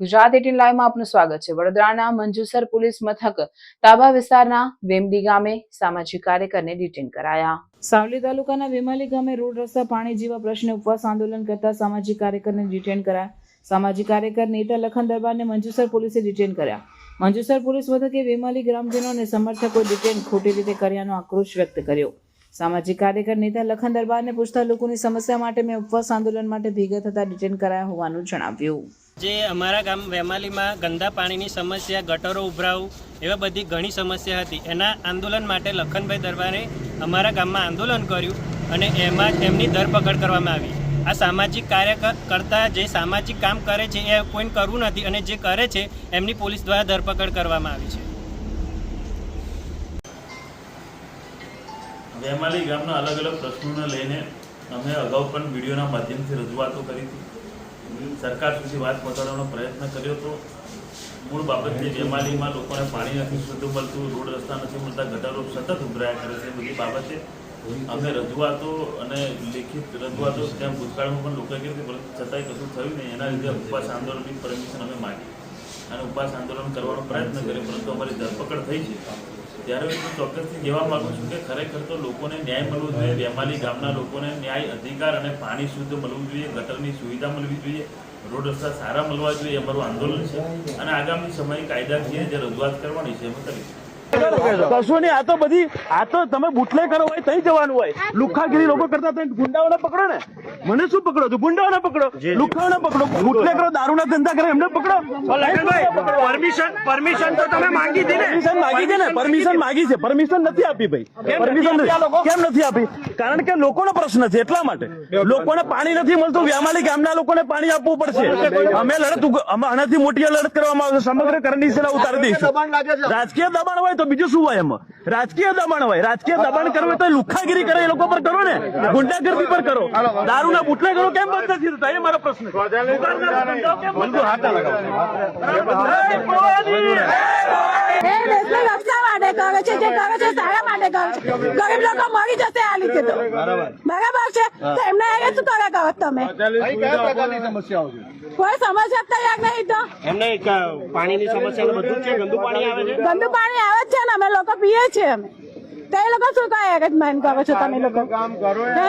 Gujarat eighteen લાઈવમાં આપનું સ્વાગત છે. વડોદરાના મંજુસર પોલીસ મથક તાબા વિસ્તારના વેમડી ગામે સામાજિક કાર્યકરને ડિટેન કરાયા. સાવલી તાલુકાના વેમાલી ગામે રોડ રસ્તા પાણી જેવા પ્રશ્ને ઉપવાસ આંદોલન કરતા સામાજિક કાર્યકરને ડિટેન કરાયા. સામાજિક કાર્યકર નેતા લખન દરબારને મંજુસર પોલીસે ડિટેન કર્યા. મંજુસર પોલીસ મથકે વેમાલી ગ્રામજનો અને સમર્થકો ડિટેન ખોટી રીતે કર્યાનો આક્રોશ વ્યક્ત કર્યો. સામાજિક કાર્યકર નેતા લખન દરબારને પૂછતા, લોકોની સમસ્યા માટે મેં ઉપવાસ આંદોલન માટે ભેગા થતા ડિટેન કરાયા હોવાનું જણાવ્યું. જે અમારા ગામ વેમાલીમાં ગંદા પાણીની સમસ્યા, ગટરો ઉભરાવું, એવા બધી ઘણી સમસ્યા હતી. એના આંદોલન માટે લખનભાઈ દરબારે અમારા ગામમાં આંદોલન કર્યું અને એમાં એમની ધરપકડ કરવામાં આવી. આ સામાજિક કાર્ય કરતા જે સામાજિક કામ કરે છે, એ કોઈને કરવું નથી અને જે કરે છે, એમની પોલીસ દ્વારા ધરપકડ કરવામાં આવી છે. વેમાલી ગામના અલગ અલગ પ્રશ્નોને લઈને અમે અગાઉ પણ વિડીયોના માધ્યમથી રજૂઆતો કરી હતી. સરકાર સુધી વાત પહોંચાડવાનો પ્રયત્ન કર્યો હતો મૂળ બાબત બેમાલીમાં લોકોને પાણી નથી, શુદ્ધ મળતું, રોડ રસ્તા નથી મળતા, ગટરો સતત ઉભરાયા કરે છે બધી બાબતે અમે રજૂઆતો અને લેખિત રજૂઆતો ત્યાં ભૂતકાળમાં પણ લોકોએ કર્યું પરંતુ છતાંય કશું થયું નહીં. એના લીધે ઉપવાસ આંદોલનની પરમિશન અમે માગી અને ઉપવાસ આંદોલન કરવાનો પ્રયત્ન કર્યો પરંતુ અમારી ધરપકડ થઈ છે. ત્યારે હું ચોક્કસથી કહેવા માગું છું કે ખરેખર તો લોકોને ન્યાય મળવો જોઈએ. વેમાલી ગામના લોકોને ન્યાય અધિકાર અને પાણી શુદ્ધ મળવું જોઈએ ગટરની સુવિધા મળવી જોઈએ રોડ રસ્તા સારા મળવા જોઈએ અમારું આંદોલન છે. અને આગામી સમયે કાયદાકીય જે રજૂઆત કરવાની છે એમાં કરીશું. કશું નહીં આ તો બધી આ તો તમે બુટલે કરો હોય તઈ જવાનું હોય. લુખાગીરી લોકો કરતા તો ગુંડાઓને પકડો ને. મને શું પકડો છો ગુંડાઓને પકડો. લુખાઓને પકડો. બુટલે કરો દારૂના ધંધા કરે એમને પકડો. પરમિશન પરમિશન તો તમે માંગી હતી પરમિશન માંગી છે ને? પરમિશન માંગી છે. પરમિશન નથી આપી ભાઈ. પરમિશન કેમ નથી આપી? કારણ કે લોકોનો પ્રશ્ન છે એટલા માટે. લોકોને પાણી નથી મળતું. વ્યામાલી ગામના લોકોને પાણી આપવું પડશે. અમે લડત અમે આનાથી મોટી લડત કરવામાં આવશે. સમગ્ર કરણી સેના ઉતારી દઈશું. રાજકીય દબાણ હોય તો બીજું શું હોય એમાં? રાજકીય દબાણ હોય. રાજકીય દબાણ કરવું તો લુખાગીરી કરે એ લોકો પર કરો ને. ગુંડાગર્દી પર કરો. દારૂના બુટલે કરો કેમ બંધ નથી થતા? એ મારો પ્રશ્ન કેમ બંધ માટે કરે છે જે કરે છે સારા માટે કરે છે. ગરીબ લોકો મરી જશે આ લીધે તો. બરાબર. છે? તો એમને અહીંયા શું કરે કહો તમે? કોઈ સમસ્યા જ તૈયાર નહીં તો. એમને પાણીની સમસ્યા બધું છે? ગંદુ પાણી આવે છે? ગંદુ પાણી આવે જ છે ને અમે લોકો પીએ છીએ અમે. તે લોકો શું કહે એરેન્જમેન્ટ કરો છો તમે લોકો? હે?